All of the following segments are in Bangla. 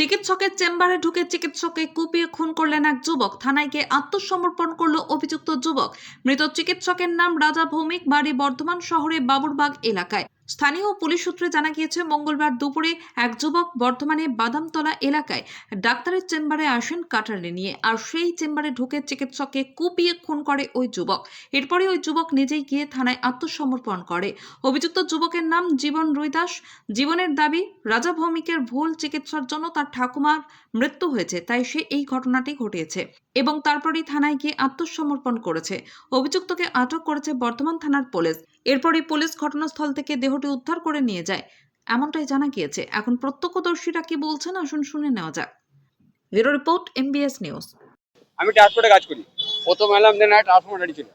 চিকিৎসকের চেম্বারে ঢুকে চিকিৎসককে কুপিয়ে খুন করলেন এক যুবক। থানায় গিয়ে আত্মসমর্পণ করল অভিযুক্ত যুবক। মৃত চিকিৎসকের নাম রাজা ভৌমিক, বাড়ি বর্ধমান শহরে বাবুরবাগ এলাকায়। স্থানীয় পুলিশ সূত্রে জানা গিয়েছে, মঙ্গলবার দুপুরে এক যুবক বর্ধমানে বাদামতলা এলাকায় ডাক্তারের চেম্বারে আসেন কাটারে নিয়ে। আর সেই চেম্বারে ঢুকে চিকিৎসককে কুপিয়ে খুন করে ওই যুবক। এরপরে ওই যুবক নিজেই গিয়ে থানায় আত্মসমর্পণ করে। অভিযুক্ত যুবকের নাম জীবন রুইদাস। জীবনের দাবি, রাজা ভৌমিকের ভুল চিকিৎসার জন্য তার ঠাকুমার মৃত্যু হয়েছে, তাই সে এই ঘটনাটি ঘটিয়েছে। এবং তারপরেই থানায় গিয়ে আত্মসমর্পণ করেছে। অভিযুক্তকে আটক করেছে বর্ধমান থানার পুলিশ। এরপরই পুলিশ ঘটনাস্থল থেকে দেহটি উদ্ধার করে নিয়ে যায়। এমনটাই জানা গিয়েছে। এখন প্রত্যক্ষদর্শীরা কি বলছেন আসুন শুনে নেওয়া যাক। Bureau report MBS news. আমি ট্রান্সপোর্টে কাজ করি। প্রথম এলাম দেন ট্রান্সপোর্ট গাড়ি ছিল।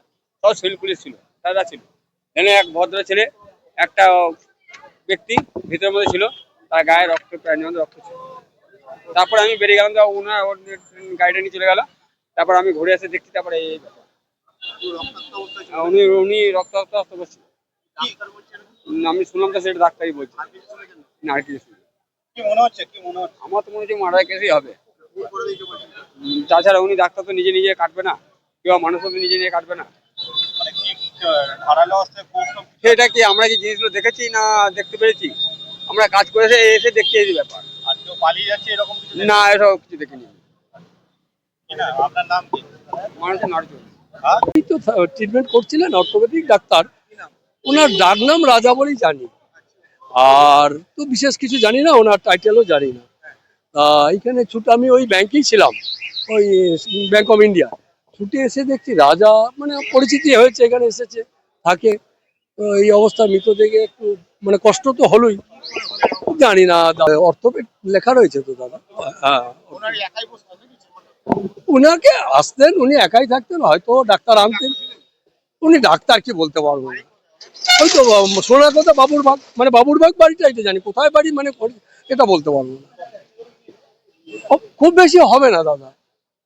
সব সিভিল পুলিশ ছিল, দাদা ছিল। দেন এক ভদ্র ছেলে, একটা ব্যক্তি ভিতরের মধ্যে ছিল, তার গায়ে রক্ত প্রায় রক্ত ছিল। তারপর আমি বেরিয়ে গেলাম ওনার গাড়িটা নিয়ে চলে গেল। তারপর আমি ঘুরে এসে দেখছি তারপরে এই উনি উনি রক্ত রক্ত রক্ত আমি শুনলাম তো সেটা ডাক্তারই বলছে। না আর কিছু আমার তো মনে হচ্ছে মারা কেসই হবে। তাছাড়া উনি ডাক্তার তো নিজে নিজে কাটবে না। কেউ মানুষ তো নিজে নিজে কাটবে না। মানে সেটা কি আমরা কি জিনিসগুলো দেখেছি না দেখতে পেরেছি? আমরা কাজ করেছে এসে দেখতে ব্যাপার। আর কেউ পালিয়ে যাচ্ছে এরকম না এসব কিছু দেখিনি আপনার নাম কি? মানুষের নড়চড় হ্যাঁ? তো ট্রিটমেন্ট করছিলেন অর্থোপেডিক ডাক্তার। ওনার ডাক নাম রাজা বলেই জানি। আর তো বিশেষ কিছু জানি না ওনার টাইটেলও জানি না। এইখানে ছুটে আমি ওই ব্যাংকেই ছিলাম ওই ব্যাংক অফ ইন্ডিয়া ছুটে এসে দেখছি রাজা মানে পরিচিতি হয়েছে এখানে এসেছে থাকে। এই অবস্থা মৃত দেখে একটু মানে কষ্ট তো হলোই। জানি না অর্থোপেড লেখা রয়েছে তো দাদা। হ্যাঁ ওনার একাই বসে আছে নাকি? উনাকে আসতেন উনি একাই থাকতেন হয়তো ডাক্তার আনতেন। উনি ডাক্তার কি বলতে পারব? না হয়তো বা- শোনার কথা বাবুর ভাগ মানে বাবুরবাগ বাড়িটা এটা জানি কোথায় বাড়ি মানে এটা বলতে পারব না। খুব বেশি হবে না দাদা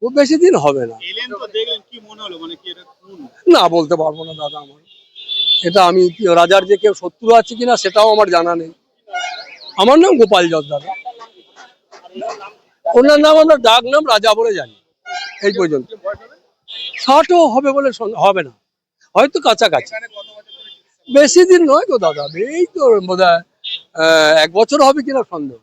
খুব বেশি দিন হবে না। তো মনে না বলতে পারব না দাদা আমার। এটা আমি রাজার যে কেউ শত্রু আছে কিনা সেটাও আমার জানা নেই। আমার নাম গোপাল দাদা। ওনার নাম আমরা ডাক নাম রাজা বলে জানি। এই পর্যন্ত। ষাটও হবে বলে হবে না। হয়তো কাছাকাছি। বেশি দিন নয় তো দাদা, এই তো বোধ এক বছর হবে কিনা সন্দেহ।